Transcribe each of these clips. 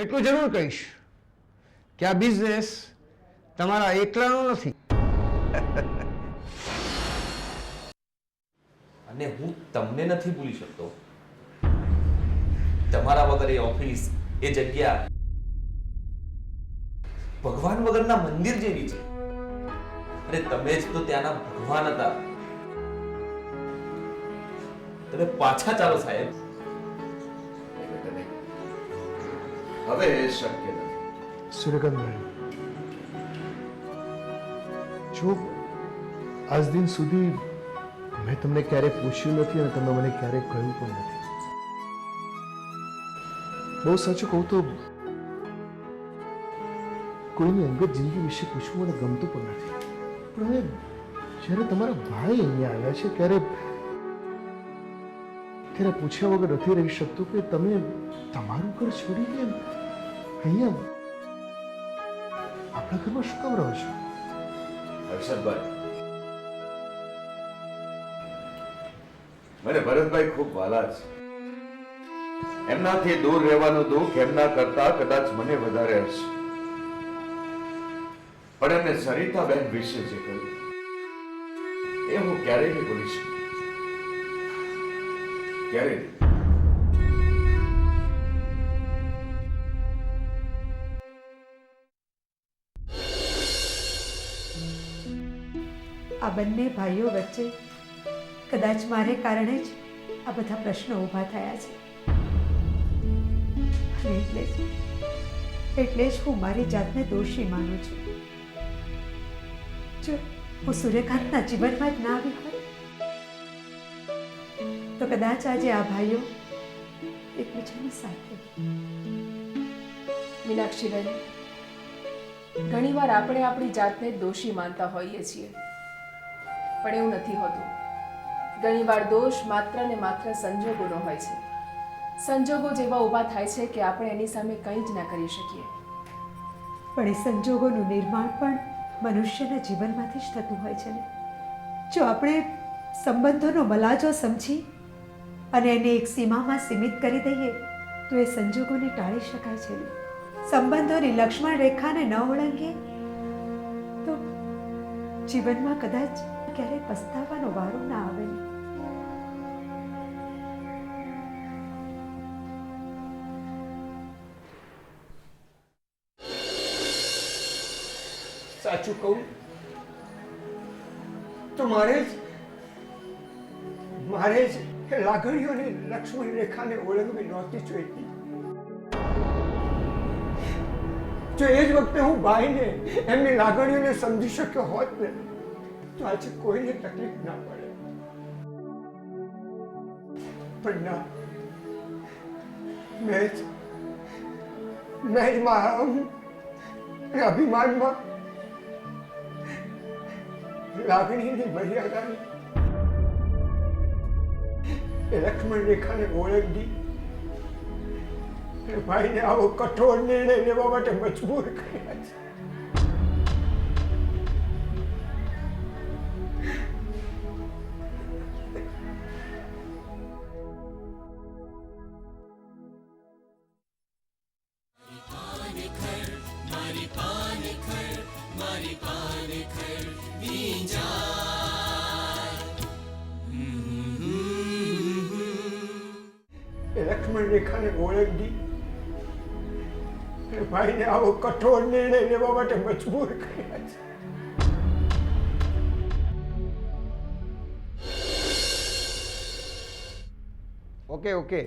એટલું જરૂર કહીશ કે આ બિઝનેસ તમારા એકલાનો નથી. અને હું તમને નથી ભૂલી શકતો. તમારા વગર એ ઓફિસ એ જગ્યા, ભગવાન વગરના મંદિર જેવી છે. અને તમે જ તો ત્યાંના ભગવાન હતા. તમે પાછા ચાલો સાહેબ. હવે એ શક્ય નથી. સૂર્યકાંતભાઈ જો આજ દિન સુધી મેં તમને ક્યારેય પૂછ્યું નથી અને તમે મને ક્યારેય કહ્યું પણ નથી. બહુ સાચું કહું તો કોઈની અંગત જિંદગી વિશે પૂછવું મને ગમતું પણ નથી. પણ હવે જ્યારે તમારા ભાઈ અહીંયા આવ્યા છે, ત્યારે ત્યારે પૂછ્યા વગર નથી રહી શકતું કે તમે તમારું ઘર છોડીને અહીંયા આપણા ઘરમાં શું કામ રહો છો? હર્ષદભાઈ. મને ભરતભાઈ ખૂબ વાલા છે. એમનાથી દૂર રહેવાનું દુઃખ એમના કરતા કદાચ મને વધારે હશે. પણ એમને સરિતાબેન વિશે જે કહ્યું, એ હું ક્યારેય નહીં ભૂલી શકું. ક્યારેય આ બંને ભાઈઓ વચ્ચે કદાચ મારે કારણે જ આ બધા પ્રશ્નો ઊભા થયા છે. એટલે જ એટલે જ હું મારી જાતને દોષી માનું છું. જો હું સૂર્યકાંતના જીવનમાં જ ના આવી હોય, તો કદાચ આજે આ ભાઈઓ એકબીજાની સાથે મીનાક્ષીબેન ઘણીવાર આપણે આપણી જાતને દોષી માનતા હોઈએ છીએ. પણ એવું નથી હોતું. ઘણીવાર દોષ માત્ર ને માત્ર સંજોગોનો હોય છે. સંજોગો જેવા ઊભા થાય છે કે આપણે એની સામે કંઈ જ ના કરી શકીએ. પણ એ સંજોગોનું નિર્માણ પણ મનુષ્યના જીવનમાંથી જ થતું હોય છે ને. જો આપણે સંબંધોનો મલાજો સમજી અને એને એક સીમામાં સીમિત કરી દઈએ, તો એ સંજોગોને ટાળી શકાય છે સંબંધોની લક્ષ્મણ રેખાને ન ઓળંગીએ, તો જીવનમાં કદાચ ક્યારેય પસ્તાવાનો વારો ના આવે? સાચું કહું? તો મારે જ મારે જ લાગણીઓને લક્ષ્મણ રેખાને ઓળખવી નહોતી જોઈતી. જો એ જ વખતે હું ભાઈને એમની લાગણીઓને સમજી શક્યો હોત ને તો આજે કોઈને તકલીફ ના પડે. પણ ના, મેં જ મેં જ મારા અભિમાનમાં લાગણીની મર્યાદાની લક્ષ્મણ રેખાને ઓળખી ભાઈને આવો કઠોર નિર્ણય લેવા માટે મજબૂર કર્યા છે. ભાઈને આવો કઠોર નિર્ણય લેવા માટે મજબૂર કર્યા છે. Okay okay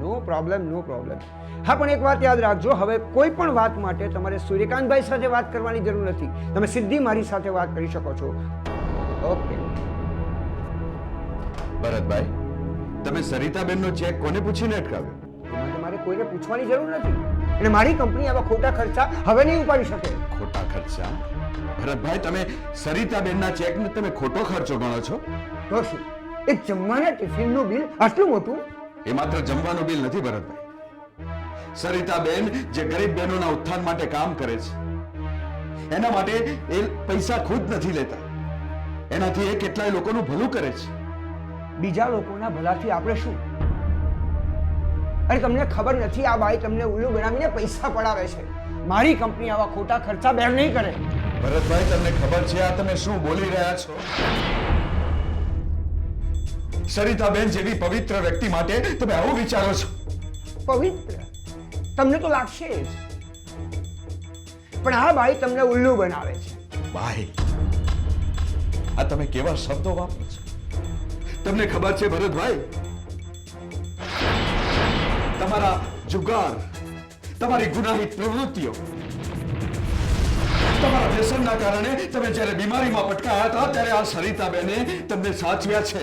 no problem no problem હા પણ એક વાત યાદ રાખજો હવે કોઈ પણ વાત માટે તમારે સૂર્યકાંતભાઈ સાથે વાત કરવાની જરૂર નથી. તમે સીધી મારી સાથે વાત કરી શકો છો. ઓકે ભરતભાઈ તમે સરિતાબેનનો ચેક કોને પૂછીને અટકાવ્યો? તમારે કોઈને પૂછવાની જરૂર નથી. અને મારી કંપની આવા ખોટા ખર્ચા હવે નહીં ઉપાડી શકે. ખોટા ખર્ચા? ભરતભાઈ તમે સરિતાબેનના ચેકને તમે ખોટો ખર્ચો ગણો છો? તો શું? એ જમવાના ટિફિનનું બિલ આટલું મોટું? એ માત્ર જમવાનું બિલ નથી ભરતભાઈ. સરિતાબેન જે ગરીબ બહેનોના ઉત્થાન માટે કામ કરે છે એના માટે એ પૈસા ખુદ નથી લેતા. એનાથી એ કેટલાય લોકોનું ભલું કરે છે. બીજા લોકોના ભલાથી આપણે શું? અરે તમને ખબર નથી આ ભાઈ તમને ઉલ્લુ બનાવીને પૈસા પડાવે છે. મારી કંપની આવા ખોટા ખર્ચા બેર નહીં કરે. ભરતભાઈ તમને ખબર છે આ તમે શું બોલી રહ્યા છો? સરિતાબેન જેવી પવિત્ર વ્યક્તિ માટે તમે આવું વિચારો છો? પવિત્ર? તમને તો લાગશે જ. પણ આ ભાઈ તમને ઉલ્લુ બનાવે છે. ભાઈ આ તમે કેવા શબ્દો વાપરો છો? તમને ખબર છે ભરતભાઈ તમારા જુગાર તમારી ગુનાહિત પ્રવૃત્તિઓ તમારા વ્યસનના કારણે તમે જ્યારે બીમારીમાં પટકાયા હતા ત્યારે આ સરિતાબેને તમને સાચવ્યા છે.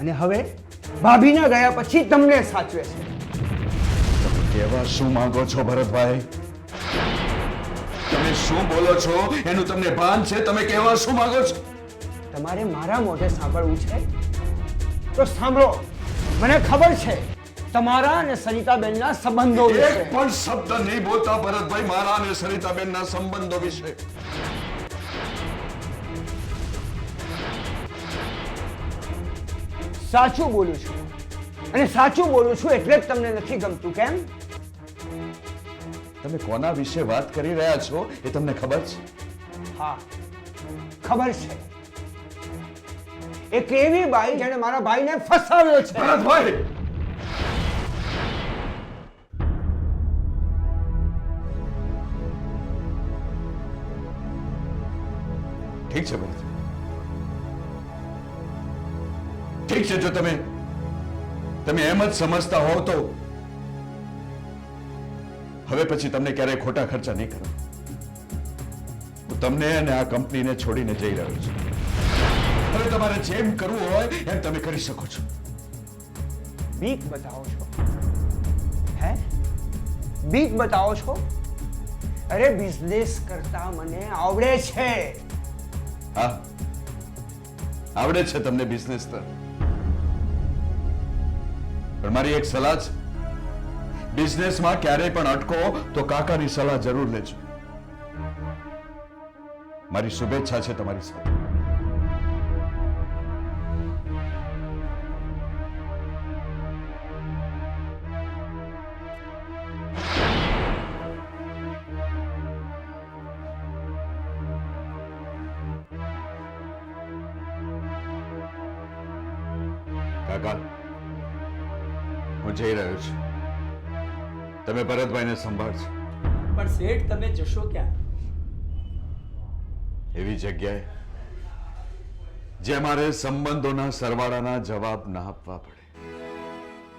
અને હવે ભાભીના ગયા પછી તમને સાચવે છે. કહેવા શું માંગો છો ભરતભાઈ? તમે શું બોલો છો? એનું તમને ભાન છે? તમે કહેવા શું માંગો છો? તમારે મારા મોઢે સાંભળવું છે? તો સાંભળો મને ખબર છે તમારા અને સરિતાબેનના સંબંધો એક પણ શબ્દ નહીં બોલતા ભરતભાઈ મારા અને સરિતાબેનના સંબંધો વિશે. સાચું બોલું છું. અને સાચું બોલું છું એટલે જ તમને નથી ગમતું કેમ? તમે કોના વિશે વાત કરી રહ્યા છો એ તમને ખબર છે? હા ખબર છે. એક એવી બાઈ જેણે મારા ભાઈને ફસાવ્યો છે? ભરતભાઈ! ઠીક છે ભરત. ઠીક છે જો તમે તમે એમ જ સમજતા હોવ તો હવે પછી તમને ક્યારેય ખોટા ખર્ચા નહીં કરો. હું તમને અને આ કંપનીને છોડીને જઈ રહ્યો છું. હવે તમારે જેમ કરવું હોય એમ તમે કરી શકો છો. બીક બતાવો છો. હે? બીક બતાવો છો? અરે બિઝનેસ કરતા મને આવડે છે. હા. આવડે છે તમને બિઝનેસ તો. પણ મારી એક સલાહ છે. બિઝનેસમાં ક્યારેય પણ અટકો તો કાકાની સલાહ જરૂર લેજો. મારી શુભેચ્છા છે તમારી સાથે. તમે ભરતભાઈને સંભાળજો. પણ શેઠ તમે જશો ક્યાં? એવી જગ્યાએ જે મારે સંબંધોના સરવાળાના જવાબ ના આપવા પડે.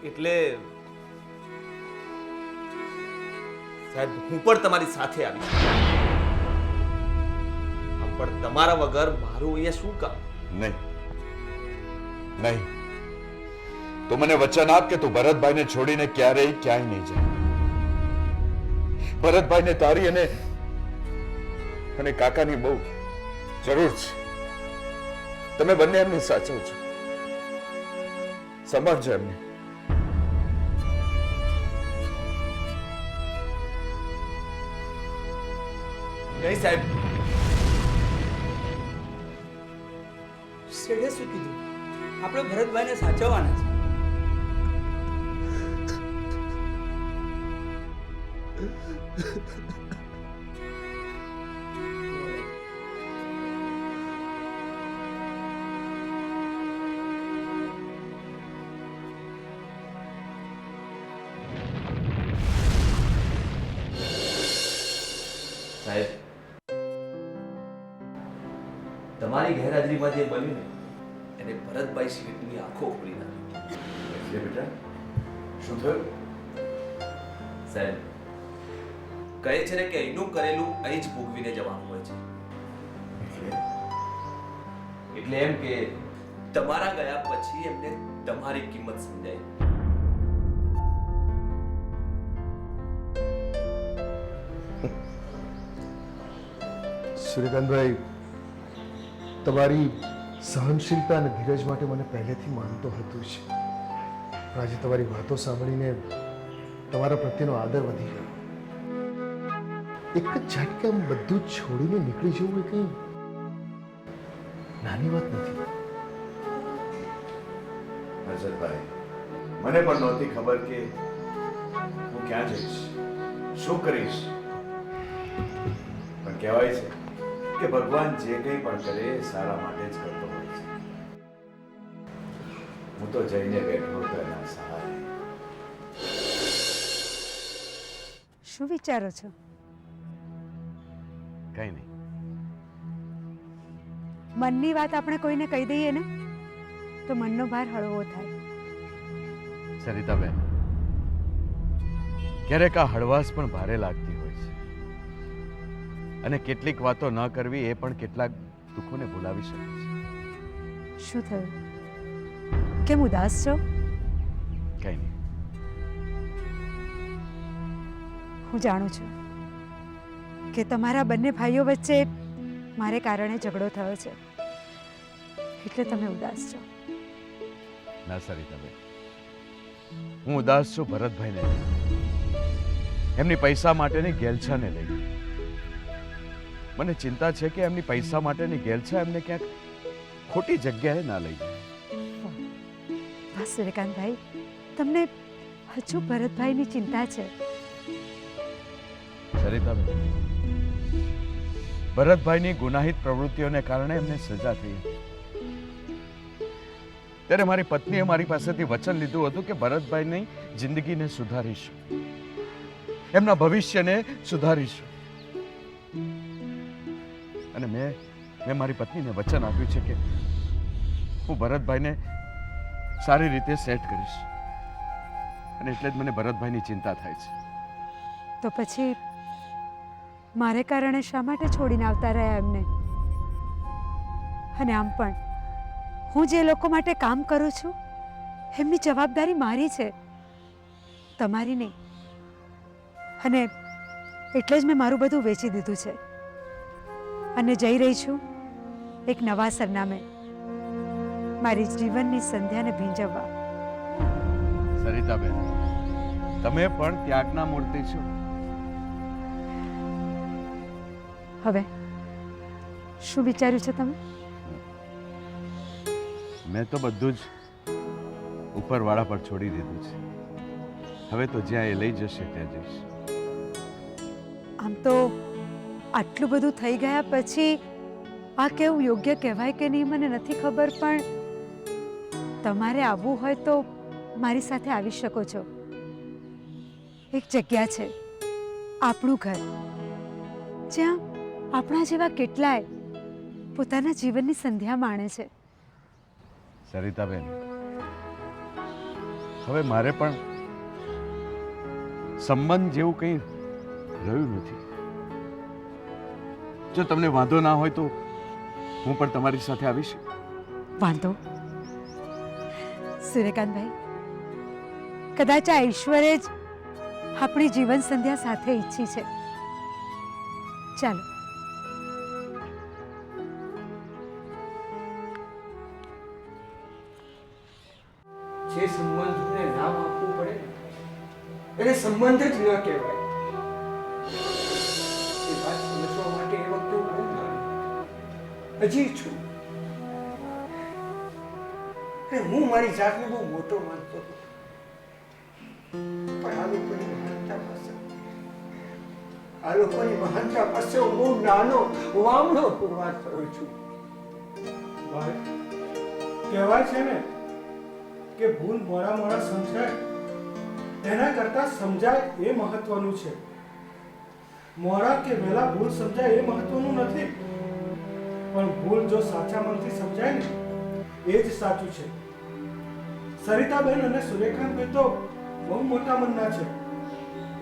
એટલે સાહેબ હું પણ તમારી સાથે આવી પણ તમારા વગર મારું અહીંયા શું કામ? નહીં. નહીં. તો મને વચન આપ કે તું ભરતભાઈને છોડીને ક્યારેય ક્યાંય નહીં જાય. ભરતભાઈને તારી અને અને કાકાની બહુ જરૂર છે. તમે બંને એમને સાચવજો સમજજો એમને. નહીં સાહેબ. શેઠે શું કીધું? આપણે ભરતભાઈને સાચવવાના છે. સાહેબ તમારી ગેરહાજરીમાં જે બન્યું ને એને ભરતભાઈ સ્વીટની આંખો ખોલી નાખી. એટલે બેટા શું થયું? સાહેબ કહે છે ને કે અહીંનું કરેલું અહીં જ ભોગવીને જવાનું હોય છે. એટલે એમ કે તમારા ગયા પછી એમને તમારી કિંમત સમજાય. શ્રીકાંતભાઈ તમારી સહનશીલતા અને ધીરજ માટે મને પહેલેથી માનતો હતું જ. આજે તમારી વાતો સાંભળીને તમારા પ્રત્યેનો આદર વધી ગયો. એક જ ઝાટકે આમ બધું છોડીને નીકળી જવું એ કંઈ નાની વાત નથી. હર્ષદભાઈ મને પણ નહોતી ખબર કે હું ક્યાં જઈશ. શું કરીશ? પણ કહેવાય છે કે ભગવાન જે કંઈ પણ કરે સારા માટે જ કરતો હોય છે. હું તો જઈને બેઠો હતો એના સહારે. શું વિચારો છો? મનની વાત આપણે કોઈને કહી દઈએ ને તો મનનો ભાર હળવો થાય. સરિતાબેન ક્યારેક આ હળવાશ પણ ભારે લાગતી હોય છે. અને કેટલીક વાતો ન કરવી એ પણ કેટલાક દુઃખોને ભૂલાવી શકે છે. શું થયું? કેમ ઉદાસ છો? કઈ નહીં. હું જાણું છું કે તમારા બંને ભાઈઓ વચ્ચે મારે કારણે ઝઘડો થયો છે. એટલે તમે ઉદાસ છો. ના સરિતાબેન હું ઉદાસ છું ભરતભાઈને. એમની પૈસા માટેની ગેલછાને લઈ. મને ચિંતા છે કે એમની પૈસા માટેની ગેલછા એમને ક્યાંક ખોટી જગ્યાએ ના લઈ બસ સૂર્યકાંતભાઈ તમને હજુ ભરતભાઈની ચિંતા છે. સરિતાબેન ભરતભાઈની ગુનાહિત પ્રવૃત્તિઓને કારણે એમને સજા થઈ. ત્યારે મારી પત્નીએ મારી પાસેથી વચન લીધું હતું કે ભરતભાઈની જિંદગીને સુધારીશ. એમના ભવિષ્યને સુધારીશ. અને મેં મેં મારી પત્નીને વચન આપ્યું છે કે હું ભરતભાઈને સારી રીતે સેટ કરીશ. અને એટલે જ મને ભરતભાઈની ચિંતા થાય છે. તો પછી મારે કારણે શા માટે છોડીને આવતા રહ્યા એમને? અને આમ પણ, હું જે લોકો માટે કામ કરું છું, એમની જવાબદારી મારી છે. તમારી નહીં. અને એટલે જ મેં મારું બધું વેચી દીધું છે. અને જઈ રહી છું એક નવા સરનામે. મારી જીવનની સંધ્યાને ભીંજવવા. સરિતાબેન, તમે પણ ત્યાગના મૂર્તિ છો. હવે શું વિચાર્યું છે તમે? મેં તો બધું જ ઉપરવાળા પર છોડી દીધું છે. હવે તો જ્યાં એ લઈ જશે ત્યાં જઈશ. આમ તો આટલું બધું થઈ ગયા પછી આ કેવું યોગ્ય કહેવાય કે નહીં મને નથી ખબર પણ તમારે આવવું હોય તો મારી સાથે આવી શકો છો. એક જગ્યા છે આપણું ઘર જ્યાં આપણા જેવા કેટલાય પોતાના જીવનની સંધ્યા માણે છે. સરિતાબેન હવે મારે પણ સંબંધ જેવું કંઈ રહ્યું નથી. જો તમને વાંધો ના હોય તો હું પણ તમારી સાથે આવીશ. વાંધો? સૂર્યકાંતભાઈ કદાચ આ ઈશ્વરે જ આપણી જીવન સંધ્યા સાથે ઈચ્છી છે. ચાલો. હજી છું. અને હું મારી જાતને બહુ મોટો માનતો હતો. પણ આ લોકોની મહાનતા પાસે આ લોકોની મહાનતા પાસે હું નાનો, વામણો પુરવાર થયો છું. કહેવાય છે ને કે ભૂલ મોડા મોડા સમજાય, તેના કરતાં સમજાય એ મહત્વનું છે. મોડા કે વહેલા ભૂલ સમજાય એ મહત્વનું નથી. પણ ભૂલ જો સાચા મનથી સમજાય ને, એ જ સાચું છે. સરિતાબેન અને સૂર્યકાંતભાઈ તો બહુ મોટા મનના છે.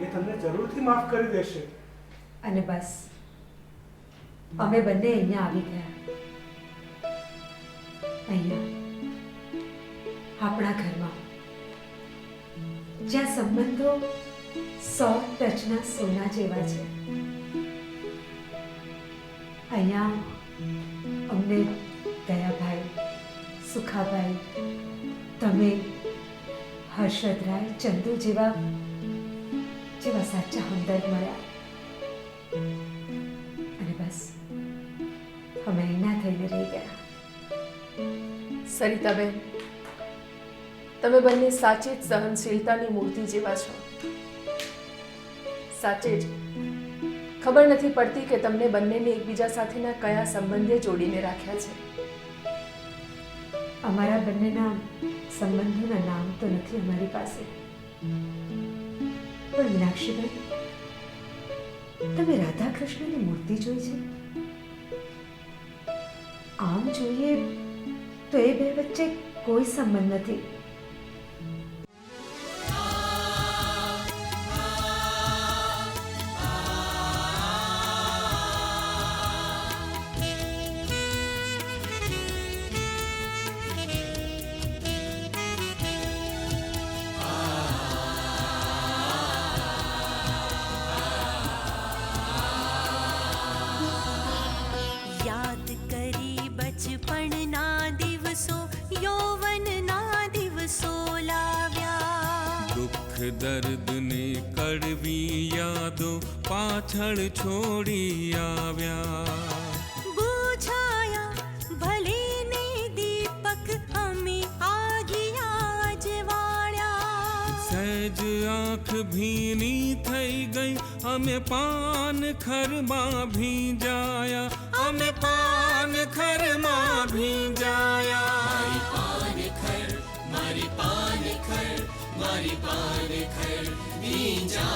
એ તમને જરૂરથી માફ કરી દેશે. અને બસ, અમે બંને અહીંયા આવી ગયા. અહીંયા, આપણા ઘરમાં. જ્યાં સંબંધો સોફ્ટ ટચના સોના જેવા છે. અહીંયા અમને દયાભાઈ, સુખાભાઈ, તમે, હર્ષદરાય, ચંદુ જેવા જેવા સાચા હમદર્દ મળ્યા. અને બસ, અમે એના થઈને રહી ગયા. સરિતાબેન, તમે બંને સાચે જ સહનશીલતાની મૂર્તિ જેવા છો. સાચે જ. ખબર નથી પડતી કે તમને બંનેને એકબીજા સાથેના કયા સંબંધે જોડીને રાખ્યા છે. અમારા બંનેના સંબંધોના નામ તો નથી અમારી પાસે. પણ મીનાક્ષીભાઈ, તમે રાધા કૃષ્ણની મૂર્તિ જોઈ છે? આમ જોઈએ તો એ બે વચ્ચે કોઈ સંબંધ નથી. દર્દને કડવી યાદો પાછળ છોડી આવ્યા. બુઝાયા ભલે ને દીપક અમે આગિયા જવાળ્યા સહેજ આંખ ભીની થઈ ગઈ અમે પાન ખરમાં ભીંજાયા. અમે પાન ખરમાં ભીંજાયા. हमारी पान खर दी जा